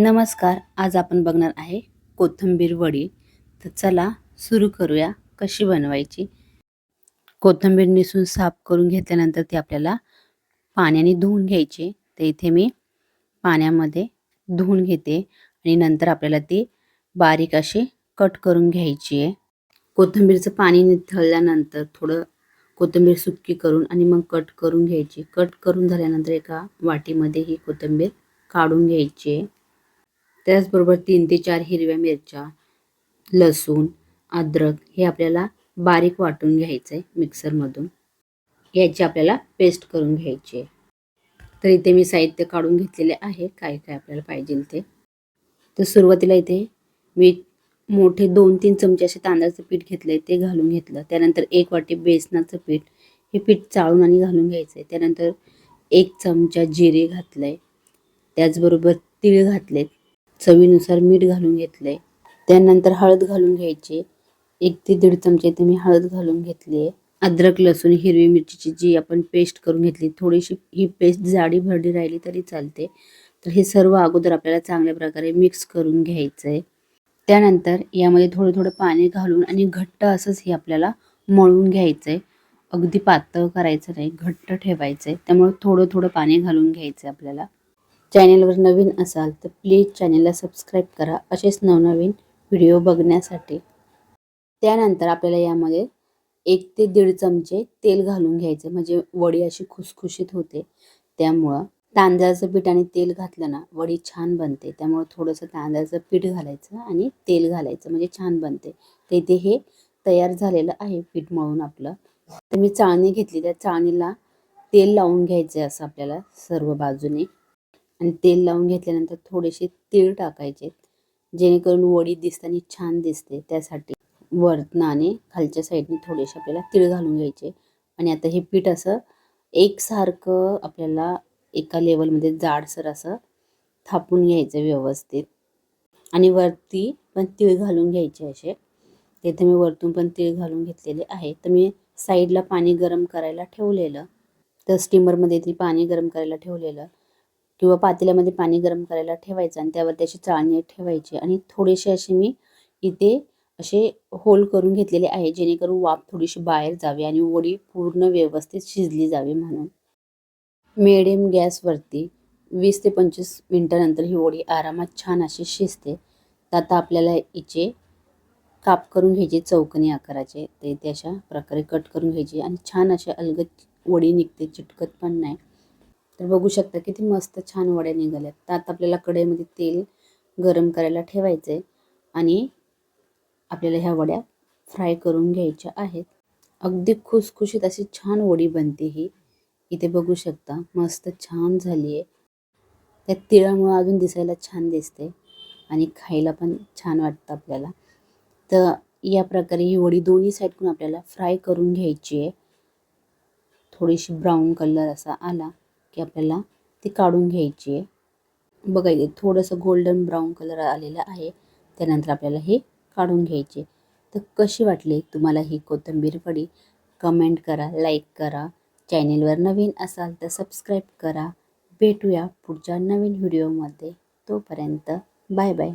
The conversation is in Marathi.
नमस्कार आज आपण बघणार आहे कोथिंबीर वडी. तर चला सुरू करूया कशी बनवायची. कोथिंबीर निसून साफ करून घेतल्यानंतर ती आपल्याला पाण्याने धुवून घ्यायची. तर इथे मी पाण्यामध्ये धुवून घेते आणि नंतर आपल्याला ती बारीक अशी कट करून घ्यायची आहे. कोथिंबीरचं पाणी निथळल्यानंतर थोडं कोथिंबीर सुक्की करून आणि मग कट करून घ्यायची. कट करून झाल्यानंतर एका वाटीमध्ये ही कोथिंबीर काढून घ्यायची आहे. त्याचबरोबर तीन ते चार हिरव्या मिरच्या लसूण अद्रक हे आपल्याला बारीक वाटून घ्यायचं आहे मिक्सरमधून. याची आपल्याला पेस्ट करून घ्यायची आहे. तर इथे मी साहित्य काढून घेतलेले आहे. काय काय आपल्याला पाहिजे ते. तर सुरुवातीला इथे मी मोठे दोन तीन चमचे असे तांदळाचं पीठ घेतलं आहे ते घालून घेतलं. त्यानंतर एक वाटी बेसनाचं पीठ हे पीठ चाळून आणि घालून घ्यायचं आहे त्यानंतर एक चमचा जिरे घातलं आहे त्याचबरोबर तीळ घातलेत. चवीनुसार मीठ घालून घेतले त्यानंतर हळद घालून घ्यायची. एक ते दीड चमचे इथे मी हळद घालून घेतली आहे अद्रक लसूण हिरवी मिरचीची जी आपण पेस्ट करून घेतली थोडीशी ही पेस्ट जाडी भरडी राहिली तरी चालते. तर हे सर्व अगोदर आपल्याला चांगल्या प्रकारे मिक्स करून घ्यायचं आहे त्यानंतर यामध्ये थोडं थोडं पाणी घालून आणि घट्ट असंच हे आपल्याला मळून घ्यायचं आहे अगदी पातळ करायचं नाही घट्ट ठेवायचं आहे त्यामुळे थोडं थोडं पाणी घालून घ्यायचं आहे आपल्याला. चॅनेलवर नवीन असाल तर प्लीज चॅनेलला सबस्क्राईब करा. असेच नवनवीन व्हिडिओ बघण्यासाठी. त्यानंतर आपल्याला यामध्ये एक ते दीड चमचे तेल घालून घ्यायचे. म्हणजे वडी अशी खुसखुशीत होते. त्यामुळं तांदळाचं पीठ आणि तेल घातलं ना वडी छान बनते. त्यामुळं थोडंसं तांदळाचं पीठ घालायचं आणि तेल घालायचं. म्हणजे छान बनते. तर इथे हे तयार झालेलं आहे पीठ मळून आपलं. तर मी चाळणी घेतली. त्या चाळणीला तेल लावून घ्यायचं आहे असं आपल्याला सर्व बाजूने. आणि तेल लावून घेतल्यानंतर थोडेसे तीळ टाकायचे जेणेकरून वडी दिसताना छान दिसते. त्यासाठी वरनं आणि खालच्या साईडने थोडेसे आपल्याला तीळ घालून घ्यायचे. आणि आता हे पीठ असं एकसारखं आपल्याला एका लेवलमध्ये जाडसर असं थापून घ्यायचं व्यवस्थित. आणि वरती पण तीळ घालून घ्यायचे असे. तिथे मी वरतून पण तीळ घालून घेतलेले आहे. तर मी साईडला पाणी गरम करायला ठेवलेलं. तर स्टीमरमध्ये ती पाणी गरम करायला ठेवलेलं. किंवा पातेल्यामध्ये पाणी गरम करायला ठेवायचं आणि त्यावर त्याची चाळणी ठेवायची. आणि थोडेसे असे मी इथे असे होल करून घेतलेले आहे जेणेकरून वाफ थोडीशी बाहेर जावी आणि वडी पूर्ण व्यवस्थित शिजली जावी म्हणून. मिडियम गॅसवरती वीस ते पंचवीस मिनटानंतर ही वडी आरामात छान अशी शिजते. तर आता आपल्याला हिचे काप करून घ्यायचे चौकनी आकाराचे. ते ते अशा प्रकारे कट करून घ्यायचे आणि छान अशा अलगद वडी निघते चिटकत पण नाही. तर बघू शकता किती मस्त छान वड्या निघाल्यात. तर आता आपल्याला कढईमध्ये तेल गरम करायला ठेवायचं आहे आणि आपल्याला ह्या वड्या फ्राय करून घ्यायच्या आहेत. अगदी खुसखुशीत अशी छान वडी बनते ही. इथे बघू शकता मस्त छान झाली आहे त्या तिळामुळं अजून दिसायला छान दिसते आणि खायला पण छान वाटतं आपल्याला. तर या प्रकारे ही वडी दोन्ही साईडकडून आपल्याला फ्राय करून घ्यायची आहे थोडीशी ब्राऊन कलर असा आला. की आपल्याला ती काढून घ्यायची आहे. बघा इथे थोडंसं गोल्डन ब्राऊन कलर आलेला आहे. त्यानंतर आपल्याला हे काढून घ्यायचे तर कशी वाटली तुम्हाला ही कोथिंबीर वडी? कमेंट करा लाईक करा. चॅनेलवर नवीन असाल तर सबस्क्राईब करा. भेटूया पुढच्या नवीन व्हिडिओमध्ये तोपर्यंत बाय बाय